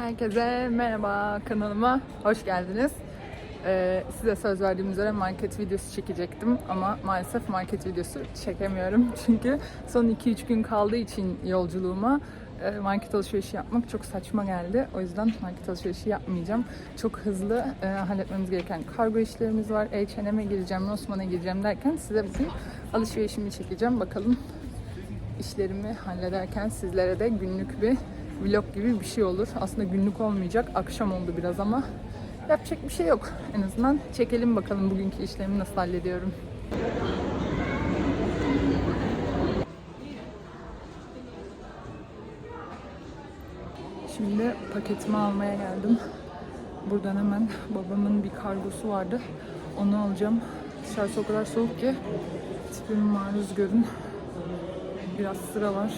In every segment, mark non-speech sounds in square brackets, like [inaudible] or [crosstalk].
Herkese merhaba kanalıma hoş geldiniz. Ee, size söz verdiğim üzere market videosu çekecektim ama maalesef market videosu çekemiyorum [laughs] çünkü son 2-3 gün kaldığı için yolculuğuma e, market alışverişi yapmak çok saçma geldi. O yüzden market alışverişi yapmayacağım. Çok hızlı e, halletmemiz gereken kargo işlerimiz var. H&M'e gireceğim, Rossmann'a gireceğim derken size bugün alışverişimi çekeceğim. Bakalım işlerimi hallederken sizlere de günlük bir vlog gibi bir şey olur. Aslında günlük olmayacak. Akşam oldu biraz ama yapacak bir şey yok. En azından çekelim bakalım bugünkü işlerimi nasıl hallediyorum. Şimdi paketimi almaya geldim. Buradan hemen babamın bir kargosu vardı. Onu alacağım. Dışarısı o kadar soğuk ki tipimi maruz görün. Biraz sıra var.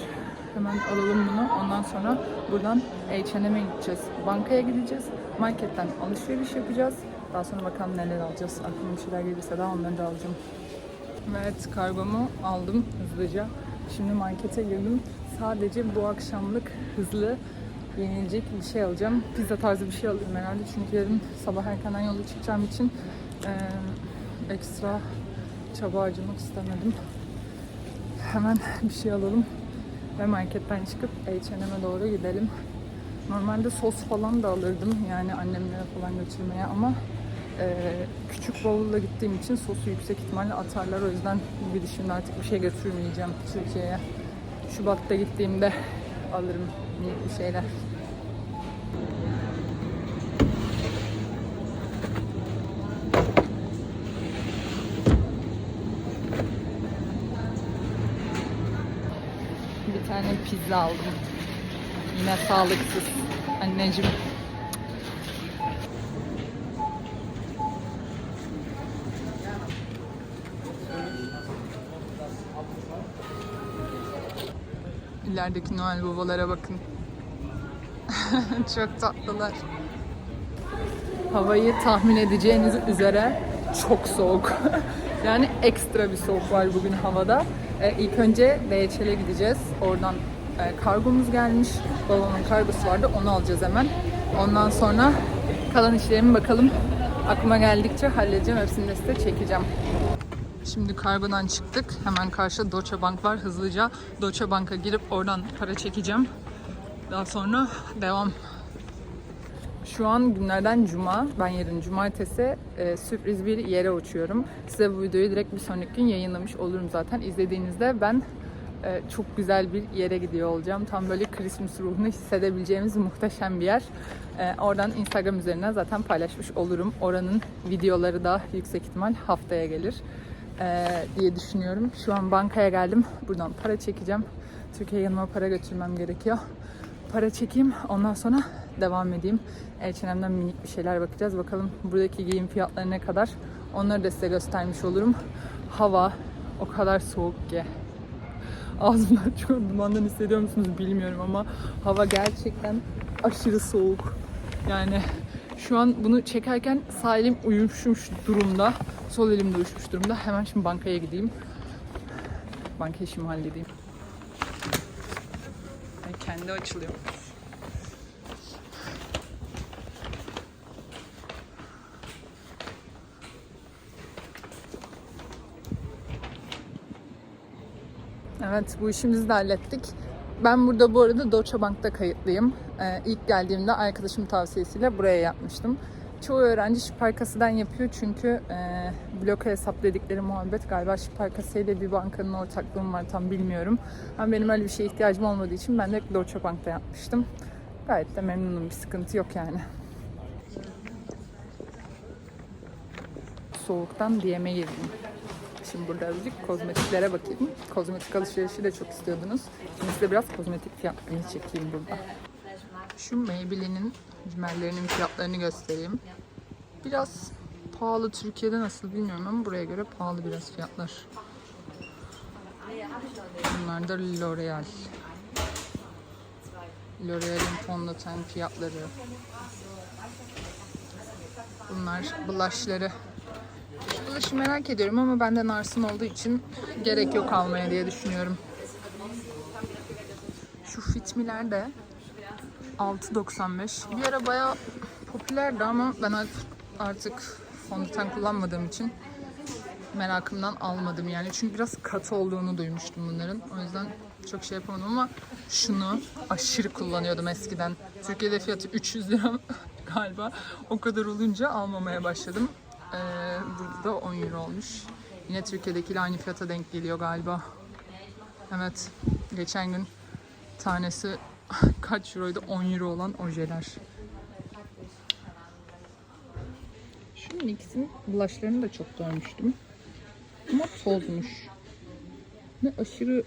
Hemen alalım bunu. Ondan sonra buradan H&M'e gideceğiz. Bankaya gideceğiz. Marketten alışveriş yapacağız. Daha sonra bakalım neler alacağız. Aklıma bir şeyler gelirse daha onları da alacağım. Evet kargomu aldım hızlıca. Şimdi markete girdim. Sadece bu akşamlık hızlı yenilecek bir şey alacağım. Pizza tarzı bir şey alayım herhalde. Çünkü yarın sabah erkenden yola çıkacağım için eee, ekstra çaba harcamak istemedim. Hemen bir şey alalım ve marketten çıkıp H&M'e doğru gidelim. Normalde sos falan da alırdım yani annemlere falan götürmeye ama e, küçük bavulla gittiğim için sosu yüksek ihtimalle atarlar. O yüzden gidişimde artık bir şey götürmeyeceğim Türkiye'ye. Şubat'ta gittiğimde alırım bir şeyler. Pizza aldım. Yine sağlıksız. Anneciğim. İlerideki Noel babalara bakın. [laughs] Çok tatlılar. Havayı tahmin edeceğiniz üzere çok soğuk. [laughs] yani ekstra bir soğuk var bugün havada. Ee, ilk önce DHL'e gideceğiz. Oradan e, kargomuz gelmiş. Babamın kargosu vardı. Onu alacağız hemen. Ondan sonra kalan işlerimi bakalım aklıma geldikçe halledeceğim. Hepsini de size çekeceğim. Şimdi kargodan çıktık. Hemen karşıda Deutsche Bank var. Hızlıca Deutsche Bank'a girip oradan para çekeceğim. Daha sonra devam. Şu an günlerden cuma. Ben yarın cumartesi e, sürpriz bir yere uçuyorum. Size bu videoyu direkt bir sonraki gün yayınlamış olurum zaten. İzlediğinizde ben çok güzel bir yere gidiyor olacağım. Tam böyle Christmas ruhunu hissedebileceğimiz muhteşem bir yer. E, oradan Instagram üzerinden zaten paylaşmış olurum. Oranın videoları da yüksek ihtimal haftaya gelir e, diye düşünüyorum. Şu an bankaya geldim. Buradan para çekeceğim. Türkiye'ye yanıma para götürmem gerekiyor. Para çekeyim. Ondan sonra devam edeyim. H&M'den minik bir şeyler bakacağız. Bakalım buradaki giyim fiyatları ne kadar. Onları da size göstermiş olurum. Hava o kadar soğuk ki. Ağzımdan [laughs] çok dumandan hissediyor musunuz bilmiyorum ama hava gerçekten aşırı soğuk. Yani şu an bunu çekerken sağ elim uyuşmuş durumda. Sol elim de uyuşmuş durumda. Hemen şimdi bankaya gideyim. Banka işimi halledeyim. Ay, kendi açılıyor. Evet bu işimizi de hallettik. Ben burada bu arada Deutsche Bank'ta kayıtlıyım. Ee, ilk geldiğimde arkadaşım tavsiyesiyle buraya yapmıştım. Çoğu öğrenci Sparkası'dan yapıyor çünkü e, bloka hesap dedikleri muhabbet galiba Sparkası ile bir bankanın ortaklığım var tam bilmiyorum. Ama benim öyle bir şeye ihtiyacım olmadığı için ben de Deutsche Bank'ta yapmıştım. Gayet de memnunum bir sıkıntı yok yani. Soğuktan DM'e girdim. Şimdi burada azıcık kozmetiklere bakayım. Kozmetik alışverişi de çok istiyordunuz. Şimdi size biraz kozmetik fiyatlarını çekeyim burada. Şu Maybelline'in rimmellerinin fiyatlarını göstereyim. Biraz pahalı Türkiye'de nasıl bilmiyorum ama buraya göre pahalı biraz fiyatlar. Bunlar da L'Oreal. L'Oreal'in fondöten fiyatları. Bunlar blushları. Blush'ı merak ediyorum ama benden arsın olduğu için gerek yok almaya diye düşünüyorum. Şu fitmiler de 6.95. Bir ara bayağı popülerdi ama ben artık fondöten kullanmadığım için merakımdan almadım yani. Çünkü biraz katı olduğunu duymuştum bunların. O yüzden çok şey yapamadım ama şunu aşırı kullanıyordum eskiden. Türkiye'de fiyatı 300 lira [laughs] galiba. O kadar olunca almamaya başladım. Ee, burada da 10 euro olmuş. Yine Türkiye'dekiyle aynı fiyata denk geliyor galiba. Evet. Geçen gün tanesi [laughs] kaç euroydu? 10 euro olan ojeler. Şunun ikisinin blushlarını da çok görmüştüm. Ama tozmuş. Ve aşırı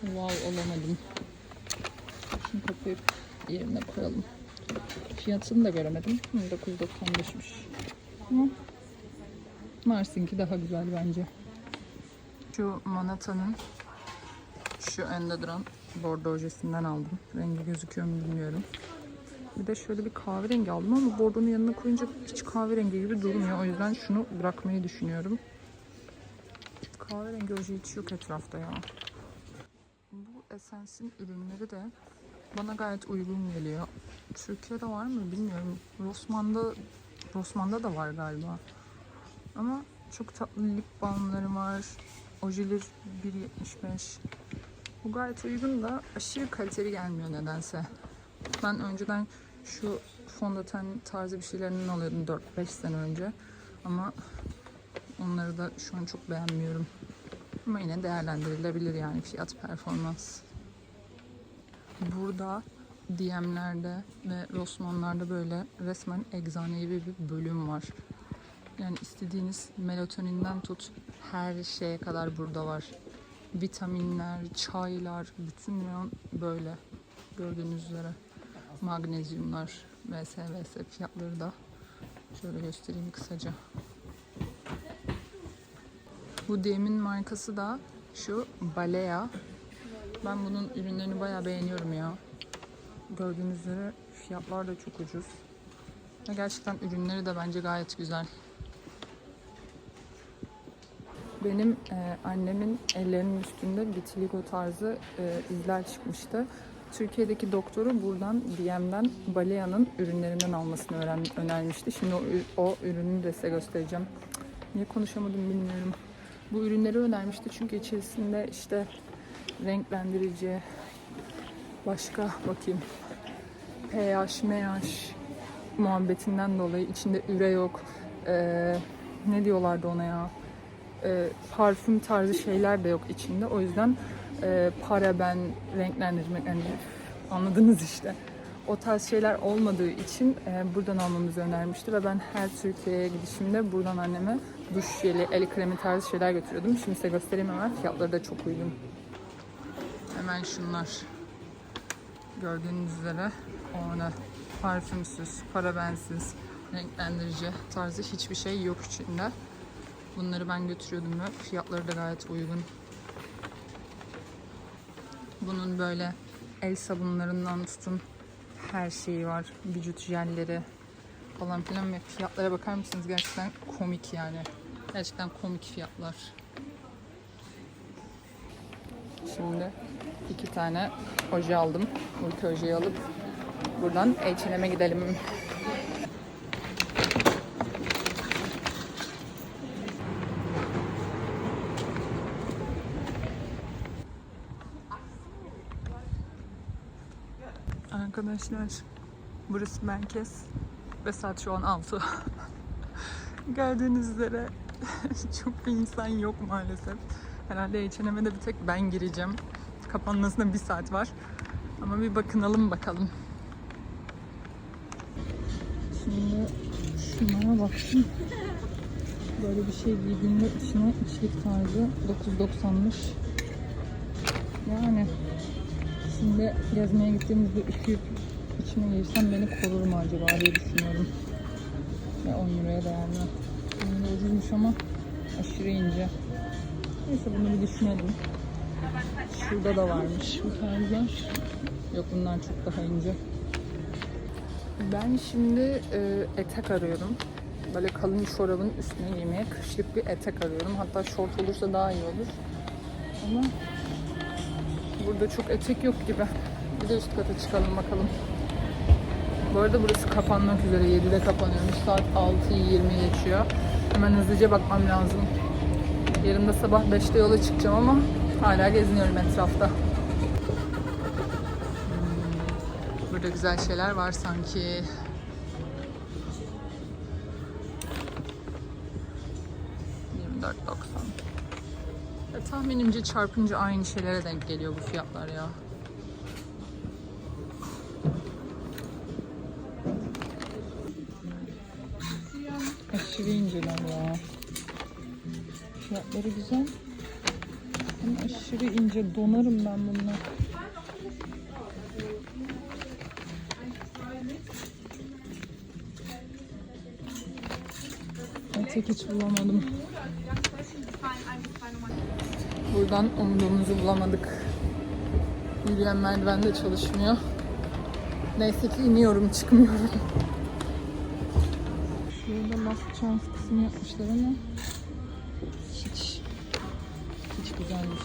wow olamadım. Şunu kapayıp yerine koyalım. Fiyatını da göremedim. 1995'miş. Ama Mars'ınki daha güzel bence. Şu Manhattan'ın şu ende duran bordo ojesinden aldım. Rengi gözüküyor mu bilmiyorum. Bir de şöyle bir kahverengi aldım ama bordonun yanına koyunca hiç kahverengi gibi durmuyor. O yüzden şunu bırakmayı düşünüyorum. Kahverengi oje hiç yok etrafta ya. Bu Essence'in ürünleri de bana gayet uygun geliyor. Türkiye'de var mı bilmiyorum. Rossmann'da Rossmann'da da var galiba. Ama çok tatlı lip balmları var. Ojeler 1.75. Bu gayet uygun da aşırı kaliteli gelmiyor nedense. Ben önceden şu fondöten tarzı bir şeylerinden alıyordum 4-5 sene önce. Ama onları da şu an çok beğenmiyorum. Ama yine değerlendirilebilir yani fiyat performans. Burada DM'lerde ve Rossmann'larda böyle resmen eczanevi bir bölüm var. Yani istediğiniz melatoninden tut her şeye kadar burada var. Vitaminler, çaylar, bütün reyon böyle gördüğünüz üzere. Magnezyumlar, vs vs fiyatları da şöyle göstereyim kısaca. Bu DM'in markası da şu Balea. Ben bunun ürünlerini bayağı beğeniyorum ya. Gördüğünüz üzere fiyatlar da çok ucuz. Ve gerçekten ürünleri de bence gayet güzel. Benim e, annemin ellerinin üstünde vitiligo tarzı e, izler çıkmıştı. Türkiye'deki doktoru buradan DM'den Balea'nın ürünlerinden almasını öğren, önermişti. Şimdi o, o ürünü de size göstereceğim. Niye konuşamadım bilmiyorum. Bu ürünleri önermişti çünkü içerisinde işte renklendirici, başka bakayım pH, MH muhabbetinden dolayı içinde üre yok. Ee, ne diyorlardı ona ya? Ee, parfüm tarzı şeyler de yok içinde. O yüzden e, paraben, renklendirici, renklendirici anladınız işte. O tarz şeyler olmadığı için e, buradan almamızı önermişti ve ben her Türkiye'ye gidişimde buradan anneme duş jeli, el kremi tarzı şeyler götürüyordum. Şimdi size göstereyim hemen. Fiyatları da çok uygun. Hemen şunlar. Gördüğünüz üzere ona parfümsüz, parabensiz, renklendirici tarzı hiçbir şey yok içinde. Bunları ben götürüyordum ve fiyatları da gayet uygun. Bunun böyle el sabunlarından tutun her şeyi var. Vücut jelleri falan filan ve fiyatlara bakar mısınız? Gerçekten komik yani. Gerçekten komik fiyatlar. Şimdi iki tane oje aldım. İki ojeyi alıp buradan H&M'e gidelim. Arkadaşlar burası merkez ve saat şu an 6. [laughs] Gördüğünüz üzere [laughs] çok bir insan yok maalesef. Herhalde H&M'e de bir tek ben gireceğim. Kapanmasına bir saat var. Ama bir bakınalım bakalım. Şimdi şunlara baktım. Böyle bir şey giydiğimde içine içlik tarzı 9.90'mış. Yani şimdi gezmeye gittiğimizde üşüyüp içine girsem beni korur mu acaba diye düşünüyorum. Ve 10 liraya değer mi? Ucuzmuş ama aşırı ince. Neyse bunu bir düşünelim. Şurada da varmış bu tarzlar. Yok bunlar çok daha ince. Ben şimdi e, etek arıyorum. Böyle kalın çorabın üstüne giymeye kışlık bir etek arıyorum. Hatta şort olursa daha iyi olur. Ama burada çok etek yok gibi. Bir de üst kata çıkalım bakalım. Bu arada burası kapanmak üzere. 7'de kapanıyormuş. Saat 6'yı 20 geçiyor. Hemen hızlıca bakmam lazım. Yarın da sabah 5'te yola çıkacağım ama hala geziniyorum etrafta. Burada güzel şeyler var sanki. ...24.90. Ya tahminimce çarpınca aynı şeylere denk geliyor bu fiyatlar ya. Aşırı inceler ya. Fiyatları güzel. Aşırı ince donarım ben bununla. Etek hiç bulamadım. Buradan umduğumuzu bulamadık. Yürüyen merdiven de çalışmıyor. Neyse ki iniyorum, çıkmıyorum. Şurada last chance kısmı yapmışlar ama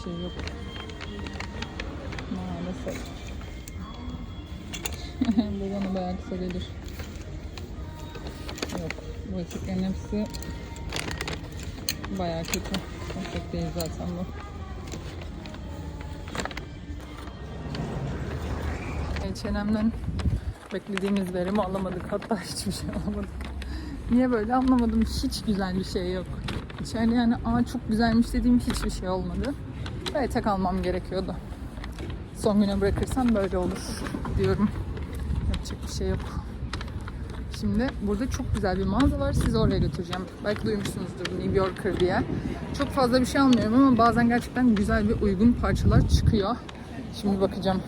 şey yok. Maalesef. [laughs] Bu bana bayağı kısa gelir. Yok. Bu etiklerin hepsi bayağı kötü. Etek değil zaten bu. H&M'den beklediğimiz verimi alamadık. Hatta [laughs] hiçbir şey alamadık. Niye böyle anlamadım. Hiç güzel bir şey yok. İçeride yani aa çok güzelmiş dediğim hiçbir şey olmadı. Ve tek almam gerekiyordu. Son güne bırakırsam böyle olur diyorum. Yapacak bir şey yok. Şimdi burada çok güzel bir mağaza var. Sizi oraya götüreceğim. Belki duymuşsunuzdur New Yorker diye. Çok fazla bir şey almıyorum ama bazen gerçekten güzel ve uygun parçalar çıkıyor. Şimdi bakacağım.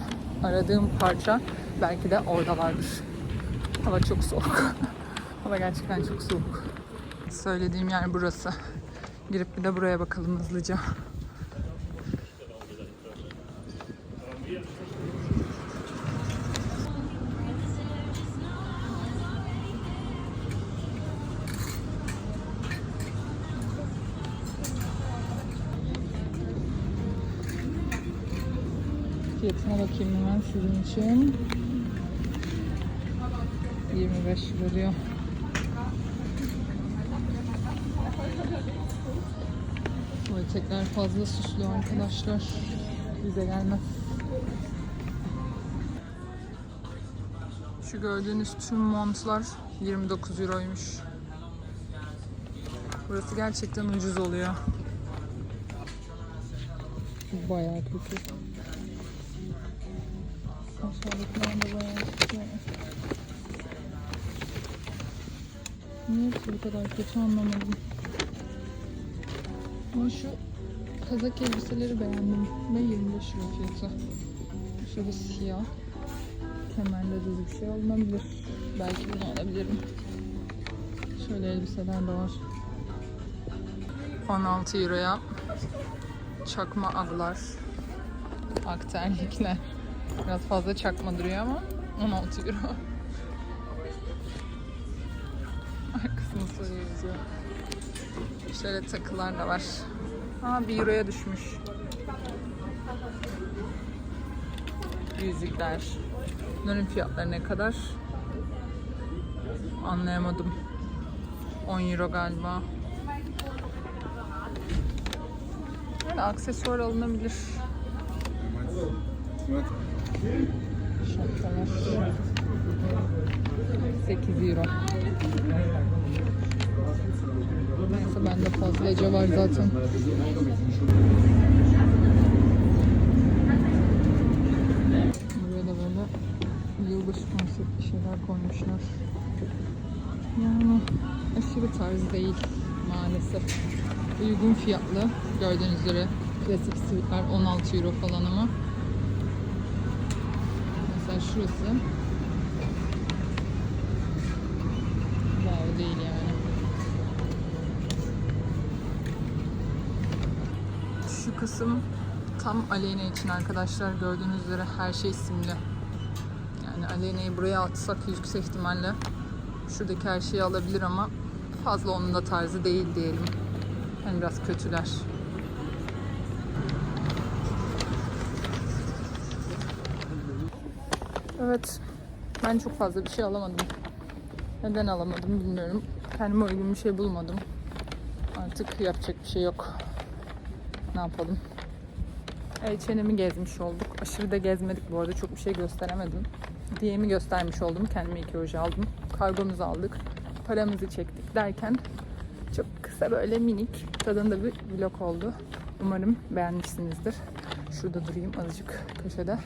Aradığım parça belki de orada vardır. Hava çok soğuk. [laughs] Hava gerçekten çok soğuk. Söylediğim yer burası. Girip bir de buraya bakalım hızlıca. Fiyatına bakayım hemen sizin için. 25 lira diyor. Bu etekler fazla süslü arkadaşlar. Bize gelmez. Şu gördüğünüz tüm montlar 29 euroymuş. Burası gerçekten ucuz oluyor. Bayağı kötü. Aşağıdakiler de bayağı kötü. Niye bu kadar kötü anlamadım. Ama şu kazak elbiseleri beğendim. Ve 25 lira fiyatı. Şöyle siyah. Kemerle düz bir şey alınabilir. Belki bunu alabilirim. Şöyle elbiseler de var. 16 euroya çakma aglar. Akterlikler. Biraz fazla çakma duruyor ama 16 euro. Arkasını soruyor yazıyor. Şöyle takılar da var. Ha 1 euroya düşmüş. Yüzükler. Bunların fiyatları ne kadar? Anlayamadım. 10 euro galiba. Böyle aksesuar alınabilir. Şapkalar. 8 euro. Neyse bende fazlaca var zaten. Buraya da böyle yılbaşı konseptli şeyler koymuşlar. Yani aşırı tarz değil maalesef. Uygun fiyatlı gördüğünüz üzere klasik sivitler 16 euro falan ama şurası wow değil yani. Şu kısım tam Aleyna için arkadaşlar gördüğünüz üzere her şey simli. Yani Aleyna'yı buraya atsak yüksek ihtimalle şuradaki her şeyi alabilir ama fazla onun da tarzı değil diyelim. Yani biraz kötüler. Evet. Ben çok fazla bir şey alamadım. Neden alamadım bilmiyorum. Kendime uygun bir şey bulmadım. Artık yapacak bir şey yok. Ne yapalım? Evet, çenemi gezmiş olduk. Aşırı da gezmedik bu arada. Çok bir şey gösteremedim. DM'i göstermiş oldum. Kendime iki oje aldım. Kargomuzu aldık. Paramızı çektik derken çok kısa böyle minik tadında bir vlog oldu. Umarım beğenmişsinizdir. Şurada durayım azıcık köşede.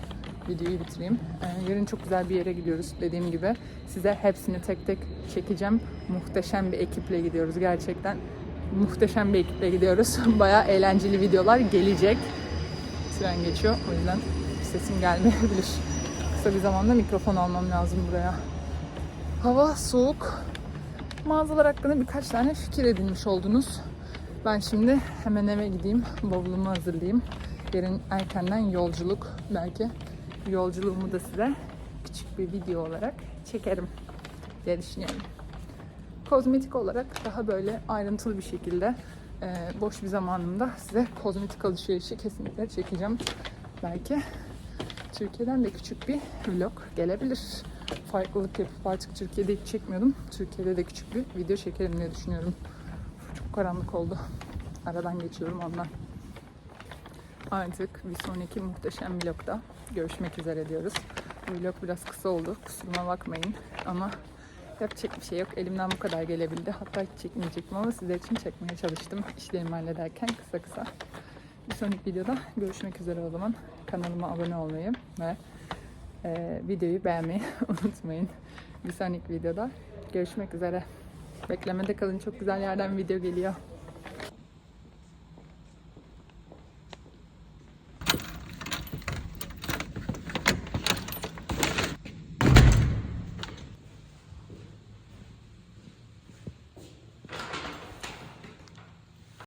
Videoyu bitireyim. Ee, yarın çok güzel bir yere gidiyoruz dediğim gibi. Size hepsini tek tek çekeceğim. Muhteşem bir ekiple gidiyoruz gerçekten. Muhteşem bir ekiple gidiyoruz. [laughs] Bayağı eğlenceli videolar gelecek. Tren geçiyor. O yüzden sesim gelmeyebilir. Kısa bir zamanda mikrofon almam lazım buraya. Hava soğuk. Mağazalar hakkında birkaç tane fikir edinmiş oldunuz. Ben şimdi hemen eve gideyim. Bavulumu hazırlayayım. Yarın erkenden yolculuk. Belki yolculuğumu da size küçük bir video olarak çekerim diye düşünüyorum. Kozmetik olarak daha böyle ayrıntılı bir şekilde e, boş bir zamanımda size kozmetik alışverişi kesinlikle çekeceğim. Belki Türkiye'den de küçük bir vlog gelebilir. Farklılık yapıp artık Türkiye'de hiç çekmiyordum. Türkiye'de de küçük bir video çekerim diye düşünüyorum. Çok karanlık oldu. Aradan geçiyorum ondan. Artık bir sonraki muhteşem vlogda görüşmek üzere diyoruz. Bu vlog biraz kısa oldu. Kusuruma bakmayın. Ama yapacak bir şey yok. Elimden bu kadar gelebildi. Hatta hiç çekmeyecektim ama sizler için çekmeye çalıştım. İşlerimi hallederken kısa kısa. Bir sonraki videoda görüşmek üzere o zaman. Kanalıma abone olmayı ve e, videoyu beğenmeyi [laughs] unutmayın. Bir sonraki videoda görüşmek üzere. Beklemede kalın. Çok güzel yerden video geliyor.